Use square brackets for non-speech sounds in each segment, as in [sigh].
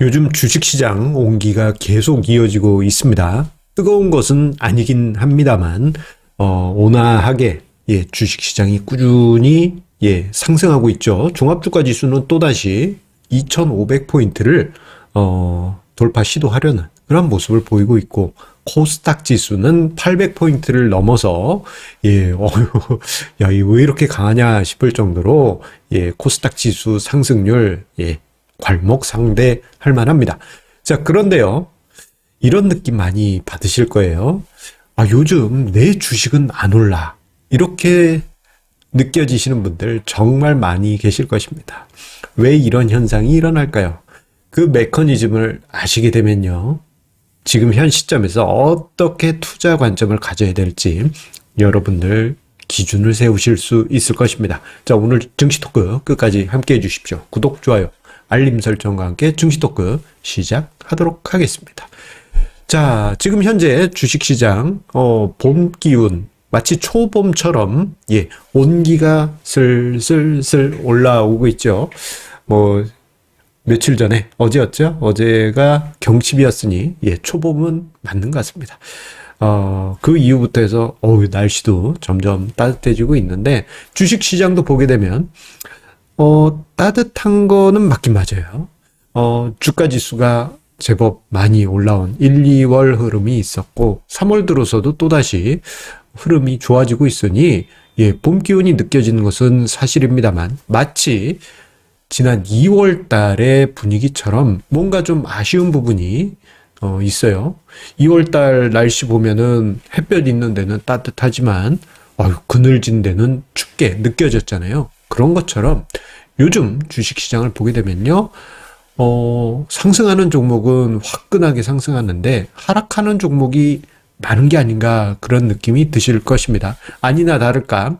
요즘 주식시장 온기가 계속 이어지고 있습니다. 뜨거운 것은 아니긴 합니다만, 어, 온화하게, 예, 주식시장이 꾸준히, 예, 상승하고 있죠. 종합주가 지수는 또다시 2,500포인트를, 어, 돌파 시도하려는 그런 모습을 보이고 있고, 코스닥 지수는 800포인트를 넘어서, 예, [laughs] 어휴, 야, 이 왜 이렇게 강하냐 싶을 정도로, 예, 코스닥 지수 상승률, 예, 괄목 상대 할 만합니다. 자, 그런데요. 이런 느낌 많이 받으실 거예요. 아, 요즘 내 주식은 안 올라. 이렇게 느껴지시는 분들 정말 많이 계실 것입니다. 왜 이런 현상이 일어날까요? 그 메커니즘을 아시게 되면요. 지금 현 시점에서 어떻게 투자 관점을 가져야 될지 여러분들 기준을 세우실 수 있을 것입니다. 자, 오늘 증시 토크 끝까지 함께 해 주십시오. 구독, 좋아요, 알림 설정과 함께 증시 토크 시작하도록 하겠습니다. 자, 지금 현재 주식시장, 어, 봄 기운, 마치 초봄처럼, 예, 온기가 슬슬슬 올라오고 있죠. 뭐, 며칠 전에, 어제였죠? 어제가 경칩이었으니, 예, 초봄은 맞는 것 같습니다. 어, 그 이후부터 해서, 어우, 날씨도 점점 따뜻해지고 있는데, 주식 시장도 보게 되면, 어, 따뜻한 거는 맞긴 맞아요. 어, 주가 지수가 제법 많이 올라온 1, 2월 흐름이 있었고 3월 들어서도 또다시 흐름이 좋아지고 있으니 예, 봄 기운이 느껴지는 것은 사실입니다만 마치 지난 2월 달의 분위기처럼 뭔가 좀 아쉬운 부분이 어, 있어요. 2월 달 날씨 보면은 햇볕 있는 데는 따뜻하지만 어휴, 그늘진 데는 춥게 느껴졌잖아요. 그런 것처럼 요즘 주식시장을 보게 되면요. 어, 상승하는 종목은 화끈하게 상승하는데 하락하는 종목이 많은 게 아닌가 그런 느낌이 드실 것입니다. 아니나 다를까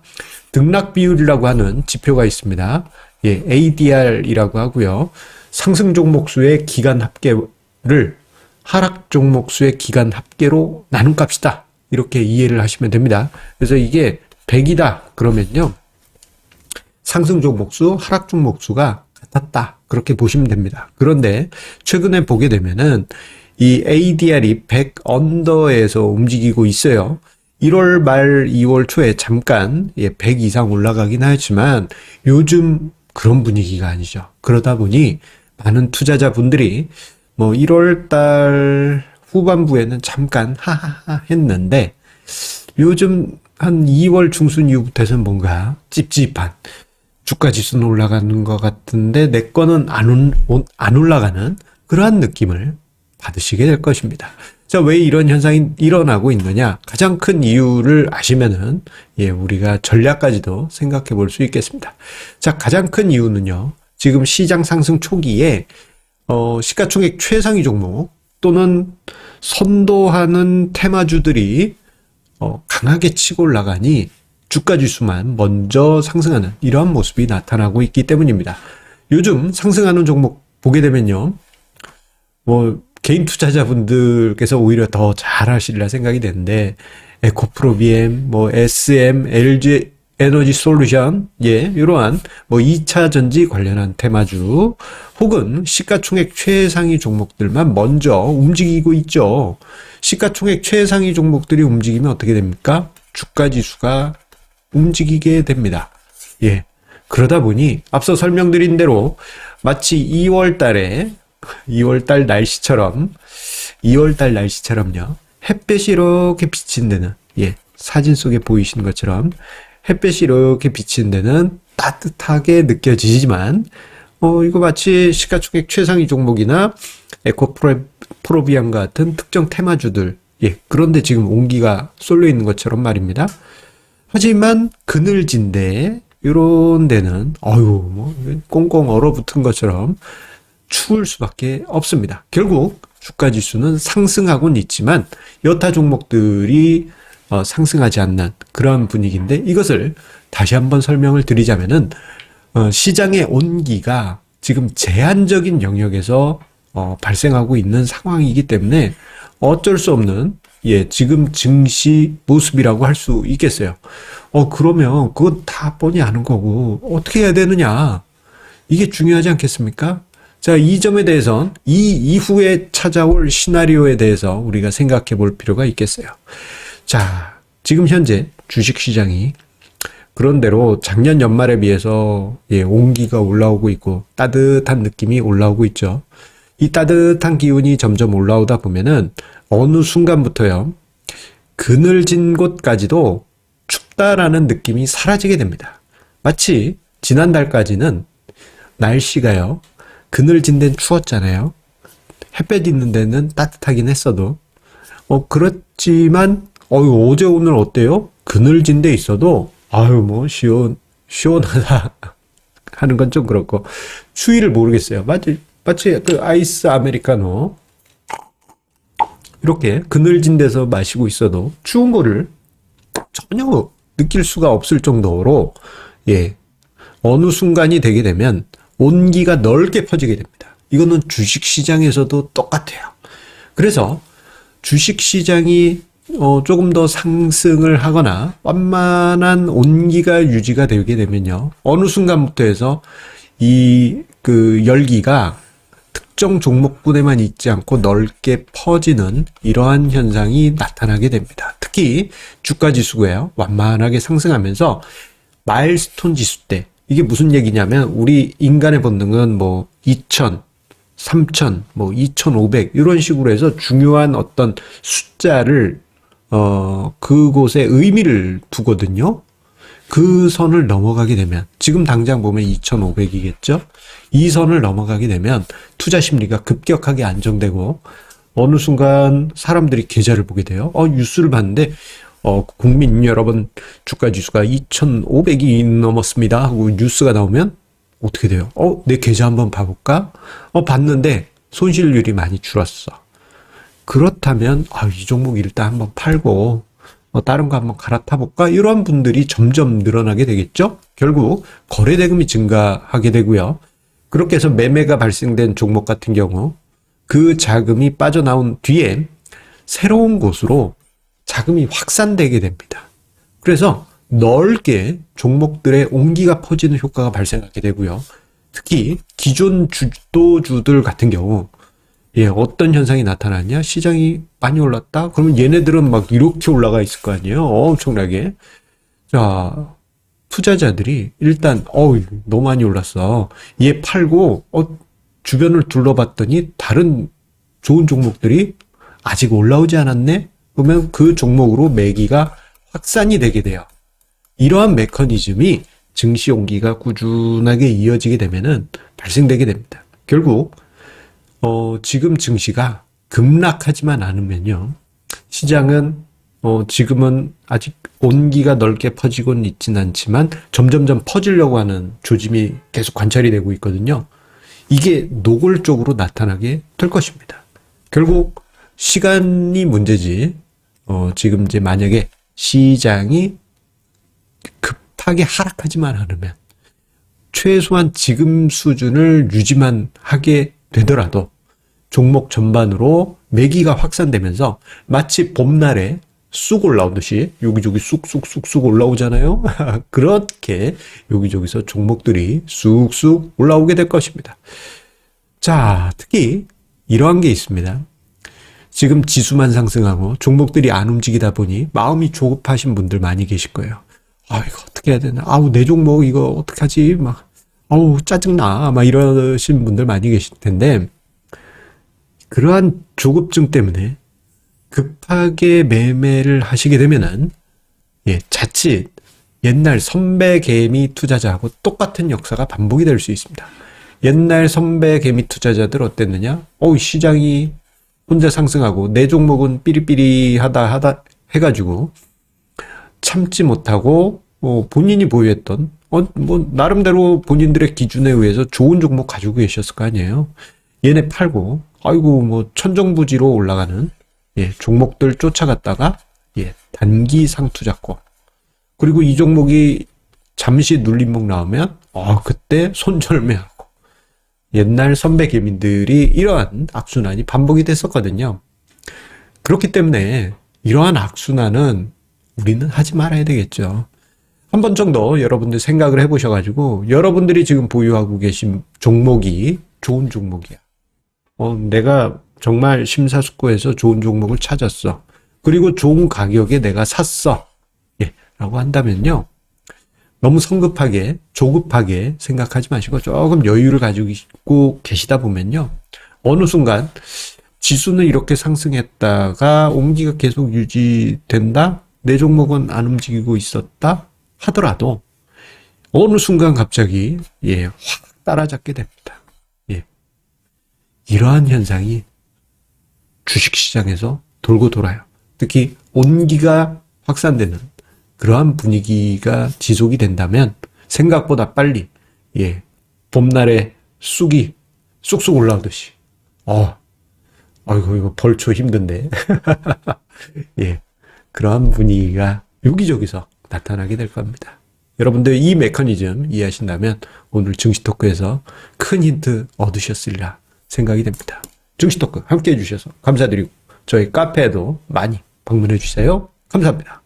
등락 비율이라고 하는 지표가 있습니다. 예, ADR이라고 하고요. 상승 종목 수의 기간 합계를 하락 종목 수의 기간 합계로 나눈 값이다. 이렇게 이해를 하시면 됩니다. 그래서 이게 100이다. 그러면요. 상승 종목 수, 하락 종목 수가 같았다. 그렇게 보시면 됩니다. 그런데 최근에 보게 되면은 이 ADR이 100 언더에서 움직이고 있어요. 1월 말 2월 초에 잠깐 100 이상 올라가긴 하지만 요즘 그런 분위기가 아니죠. 그러다 보니 많은 투자자분들이 뭐 1월 달 후반부에는 잠깐 하하하 했는데 요즘 한 2월 중순 이후부터는 뭔가 찝찝한 주가 지수는 올라가는 것 같은데 내 거는 안, 올- 안 올라가는 그러한 느낌을 받으시게 될 것입니다. 자, 왜 이런 현상이 일어나고 있느냐? 가장 큰 이유를 아시면은, 예, 우리가 전략까지도 생각해 볼 수 있겠습니다. 자, 가장 큰 이유는요, 지금 시장 상승 초기에, 어, 시가총액 최상위 종목 또는 선도하는 테마주들이 어, 강하게 치고 올라가니 주가 지수만 먼저 상승하는 이러한 모습이 나타나고 있기 때문입니다. 요즘 상승하는 종목 보게 되면요. 뭐 개인 투자자분들께서 오히려 더 잘하시리라 생각이 되는데 에코프로비엠, 뭐 SM, LG 에너지 솔루션, 예, 이러한 뭐 2차 전지 관련한 테마주 혹은 시가총액 최상위 종목들만 먼저 움직이고 있죠. 시가총액 최상위 종목들이 움직이면 어떻게 됩니까? 주가 지수가 움직이게 됩니다. 예. 그러다 보니 앞서 설명드린 대로 마치 2월 달에 2월 달 날씨처럼 2월 달 날씨처럼요. 햇볕이 이렇게 비친 데는 예. 사진 속에 보이시는 것처럼 햇볕이 이렇게 비치는 데는 따뜻하게 느껴지지만 어 이거 마치 시가총액 최상위 종목이나 에코프로비안 같은 특정 테마주들 예 그런데 지금 온기가 쏠려 있는 것처럼 말입니다. 하지만 그늘진데 이런 데는 어유 뭐 꽁꽁 얼어붙은 것처럼 추울 수밖에 없습니다. 결국 주가 지수는 상승하고는 있지만 여타 종목들이 어, 상승하지 않는 그런 분위기인데 이것을 다시 한번 설명을 드리자면은 어, 시장의 온기가 지금 제한적인 영역에서 어, 발생하고 있는 상황이기 때문에 어쩔 수 없는 예, 지금 증시 모습이라고 할 수 있겠어요. 어, 그러면 그건 다 뻔히 아는 거고 어떻게 해야 되느냐? 이게 중요하지 않겠습니까? 자, 자, 이 점에 대해선 이 이후에 찾아올 시나리오에 대해서 우리가 생각해 볼 필요가 있겠어요. 자, 지금 현재 주식 시장이 그런대로 작년 연말에 비해서 예, 온기가 올라오고 있고 따뜻한 느낌이 올라오고 있죠. 이 따뜻한 기운이 점점 올라오다 보면은 어느 순간부터요. 그늘진 곳까지도 춥다라는 느낌이 사라지게 됩니다. 마치 지난달까지는 날씨가요. 그늘진 데는 추웠잖아요. 햇볕 있는 데는 따뜻하긴 했어도 어 그렇지만 어 어제 오늘 어때요? 그늘진 데 있어도 아유 뭐 시원 시원하다 [laughs] 하는 건 좀 그렇고 추위를 모르겠어요. 마치 마치 그 아이스 아메리카노 이렇게 그늘진 데서 마시고 있어도 추운 거를 전혀 느낄 수가 없을 정도로 예 어느 순간이 되게 되면 온기가 넓게 퍼지게 됩니다. 이거는 주식 시장에서도 똑같아요. 그래서 주식 시장이 어, 조금 더 상승을 하거나 완만한 온기가 유지가 되게 되면요. 어느 순간부터 해서 이 그 열기가 특정 종목군에만 있지 않고 넓게 퍼지는 이러한 현상이 나타나게 됩니다. 특히 주가 지수가요. 완만하게 상승하면서 마일스톤 지수 때 이게 무슨 얘기냐면 우리 인간의 본능은 뭐 2000, 3000, 뭐 2500 이런 식으로 해서 중요한 어떤 숫자를 어 그곳에 의미를 두거든요. 그 선을 넘어가게 되면 지금 당장 보면 2500이겠죠. 이 선을 넘어가게 되면 투자 심리가 급격하게 안정되고 어느 순간 사람들이 계좌를 보게 돼요. 어 뉴스를 봤는데 어, 국민 여러분 주가 지수가 2,500이 넘었습니다 하고 뉴스가 나오면 어떻게 돼요? 어, 내 계좌 한번 봐볼까? 어, 봤는데 손실률이 많이 줄었어. 그렇다면 아, 이 종목 일단 한번 팔고 어, 다른 거 한번 갈아타 볼까? 이런 분들이 점점 늘어나게 되겠죠? 결국 거래 대금이 증가하게 되고요. 그렇게 해서 매매가 발생된 종목 같은 경우 그 자금이 빠져나온 뒤에 새로운 곳으로 자금이 확산되게 됩니다. 그래서 넓게 종목들의 온기가 퍼지는 효과가 발생하게 되고요. 특히 기존 주도주들 같은 경우 예, 어떤 현상이 나타났냐? 시장이 많이 올랐다? 그러면 얘네들은 막 이렇게 올라가 있을 거 아니에요? 엄청나게. 자, 투자자들이 일단, 어우, 너무 많이 올랐어. 얘 팔고, 어, 주변을 둘러봤더니 다른 좋은 종목들이 아직 올라오지 않았네? 그러면 그 종목으로 매기가 확산이 되게 돼요. 이러한 메커니즘이 증시 온기가 꾸준하게 이어지게 되면은 발생되게 됩니다. 결국 어, 지금 증시가 급락하지만 않으면요. 시장은 어, 지금은 아직 온기가 넓게 퍼지고는 있지는 않지만 점점점 퍼지려고 하는 조짐이 계속 관찰이 되고 있거든요. 이게 노골적으로 나타나게 될 것입니다. 결국 시간이 문제지. 어, 지금 이제 만약에 시장이 급하게 하락하지만 않으면 최소한 지금 수준을 유지만 하게 되더라도 종목 전반으로 매기가 확산되면서 마치 봄날에 쑥 올라오듯이 여기저기 쑥쑥쑥쑥 올라오잖아요. [laughs] 그렇게 여기저기서 종목들이 쑥쑥 올라오게 될 것입니다. 자, 특히 이러한 게 있습니다. 지금 지수만 상승하고 종목들이 안 움직이다 보니 마음이 조급하신 분들 많이 계실 거예요. 아, 이거 어떻게 해야 되나? 아우, 내 종목 이거 어떡하지? 막, 아우, 짜증나. 막 이러신 분들 많이 계실 텐데, 그러한 조급증 때문에 급하게 매매를 하시게 되면은, 예, 자칫 옛날 선배 개미 투자자하고 똑같은 역사가 반복이 될 수 있습니다. 옛날 선배 개미 투자자들 어땠느냐? 어, 시장이 혼자 상승하고 내 종목은 삐리삐리하다 하다 해가지고 참지 못하고 어, 본인이 보유했던 어, 뭐 나름대로 본인들의 기준에 의해서 좋은 종목 가지고 계셨을 거 아니에요. 얘네 팔고 아이고 뭐 천정부지로 올라가는 예, 종목들 쫓아갔다가 예, 단기 상투잡고 그리고 이 종목이 잠시 눌림목 나오면 어, 그때 손절매하고 옛날 선배 개민들이 이러한 악순환이 반복이 됐었거든요. 그렇기 때문에 이러한 악순환은 우리는 하지 말아야 되겠죠. 한 번 정도 여러분들 생각을 해보셔가지고 여러분들이 지금 보유하고 계신 종목이 좋은 종목이야. 어, 내가 정말 심사숙고해서 좋은 종목을 찾았어. 그리고 좋은 가격에 내가 샀어. 예, 라고 한다면요. 너무 성급하게, 조급하게 생각하지 마시고 조금 여유를 가지고 계시다 보면요. 어느 순간 지수는 이렇게 상승했다가 온기가 계속 유지된다? 내 종목은 안 움직이고 있었다? 하더라도 어느 순간 갑자기 예, 확 따라잡게 됩니다. 예. 이러한 현상이 주식시장에서 돌고 돌아요. 특히 온기가 확산되는 그러한 분위기가 지속이 된다면 생각보다 빨리 예 봄날에 쑥이 쑥쑥 올라오듯이 어 아이고 이거 벌초 힘든데 [laughs] 예 그러한 분위기가 여기저기서 나타나게 될 겁니다. 여러분들 이 메커니즘 이해하신다면 오늘 증시 토크에서 큰 힌트 얻으셨으리라 생각이 됩니다. 증시 토크 함께 해주셔서 감사드리고 저희 카페에도 많이 방문해 주세요. 감사합니다.